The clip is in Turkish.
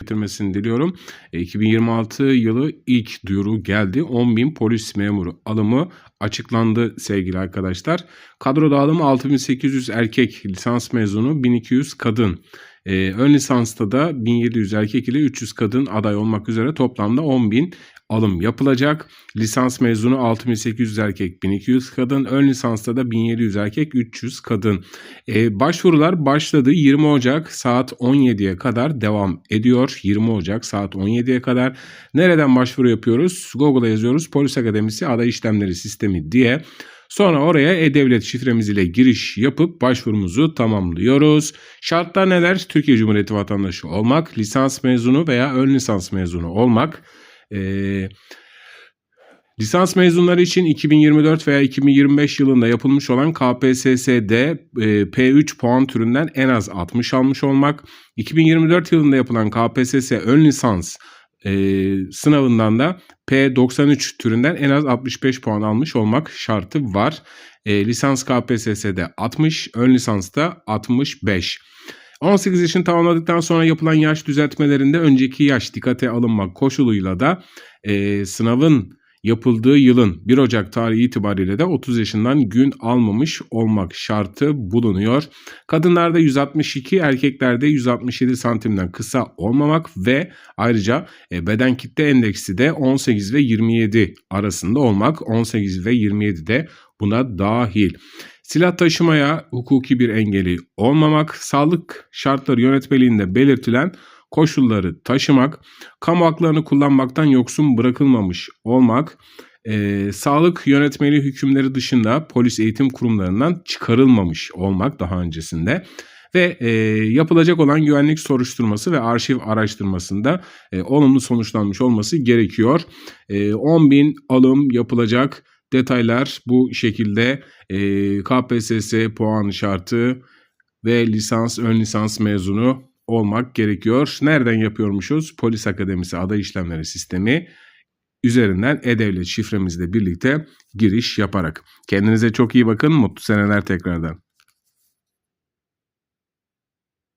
getirmesini diliyorum. E, 2026 yılı ilk duyuru geldi. 10.000 polis memuru alımı açıklandı sevgili arkadaşlar. Kadro dağılımı 6800 erkek lisans mezunu, 1200 kadın. Ee, ön lisansta da 1700 erkek ile 300 kadın aday olmak üzere toplamda 10.000 alım yapılacak. Lisans mezunu 6800 erkek, 1200 kadın. Ön lisansta da 1700 erkek, 300 kadın. Ee, başvurular başladı. 20 Ocak saat 17'ye kadar devam ediyor. 20 Ocak saat 17'ye kadar. Nereden başvuru yapıyoruz? Google'a yazıyoruz. Polis Akademisi Aday İşlemleri Sistemi diye. Sonra oraya e-devlet şifremiz ile giriş yapıp başvurumuzu tamamlıyoruz. Şartlar neler? Türkiye Cumhuriyeti vatandaşı olmak, lisans mezunu veya ön lisans mezunu olmak. Ee, lisans mezunları için 2024 veya 2025 yılında yapılmış olan KPSS'de e, P3 puan türünden en az 60 almış olmak. 2024 yılında yapılan KPSS ön lisans e, sınavından da P93 türünden en az 65 puan almış olmak şartı var. E, lisans KPSS'de 60, ön lisansta 65. 18 yaşını tamamladıktan sonra yapılan yaş düzeltmelerinde önceki yaş dikkate alınmak koşuluyla da e, sınavın yapıldığı yılın 1 Ocak tarihi itibariyle de 30 yaşından gün almamış olmak şartı bulunuyor. Kadınlarda 162, erkeklerde 167 santimden kısa olmamak ve ayrıca e, beden kitle endeksi de 18 ve 27 arasında olmak. 18 ve 27 de buna dahil. Silah taşımaya hukuki bir engeli olmamak, sağlık şartları yönetmeliğinde belirtilen koşulları taşımak, kamu haklarını kullanmaktan yoksun bırakılmamış olmak, e, sağlık yönetmeliği hükümleri dışında polis eğitim kurumlarından çıkarılmamış olmak daha öncesinde ve e, yapılacak olan güvenlik soruşturması ve arşiv araştırmasında e, olumlu sonuçlanmış olması gerekiyor. E, 10 bin alım yapılacak detaylar bu şekilde e, KPSS puan şartı ve lisans ön lisans mezunu olmak gerekiyor. Nereden yapıyormuşuz? Polis Akademisi aday işlemleri sistemi üzerinden e-devlet şifremizle birlikte giriş yaparak. Kendinize çok iyi bakın. Mutlu seneler tekrardan.